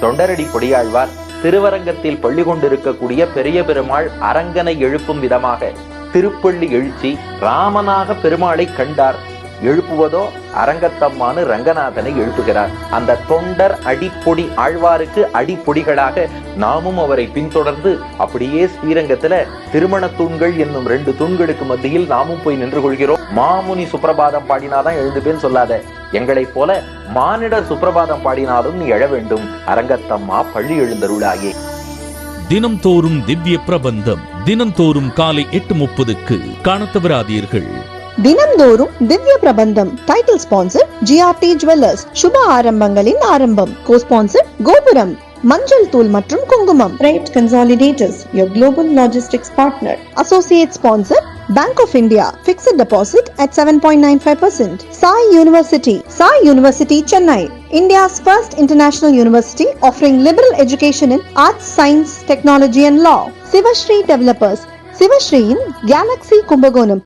தொண்டரடி பொடியாழ்வார் திருவரங்கத்தில் பள்ளி கொண்டிருக்கக்கூடிய பெரிய பெருமாள் அரங்கனை எழுப்பும் விதமாக திருப்பள்ளி எழுச்சி ராமனாக பெருமாளை கண்டார். எழுப்புவதோ அரங்கத்தம்மானு ரங்கநாதனை எழுப்புகிறார். அந்த தொண்டர் அடிப்பொடி ஆழ்வாருக்கு அடிப்பொடிகளாக நாமும் அவரை பின்தொடர்ந்து அப்படியே ஸ்ரீரங்கத்துல திருமண தூண்கள் என்னும் ரெண்டு தூண்களுக்கு மத்தியில் நாமும் போய் நின்று கொள்கிறோம். மாமுனி சுப்பிரபாதம் பாடினாதான் எழுந்துப்பேன்னு சொல்லாத. எங்களைப் போல மானிடர் சுப்பிரபாதம் பாடினாலும் நீ எழ வேண்டும். அரங்கத்தம்மா பள்ளி எழுந்தருளாயே. தினம்தோறும் திவ்ய பிரபந்தம். தினம்தோறும் காலை எட்டு முப்பதுக்கு காணத் தவறாதீர்கள். தினம்தோறும் Divya Prabandham title sponsor GRT jewellers சுப ஆரம்பங்களின் ஆரம்பம் கோ ஸ்பான்சர் கோபுரம் மஞ்சள் தூள் மற்றும் குங்குமம் right consolidators your global logistics partner associate sponsor Bank of India fixed deposit at 7.95%. Sai University, Sai University Chennai, India's first international university offering liberal education in arts, science, technology and law. Sivashree Developers, Sivashree in Galaxy Kumbakonam.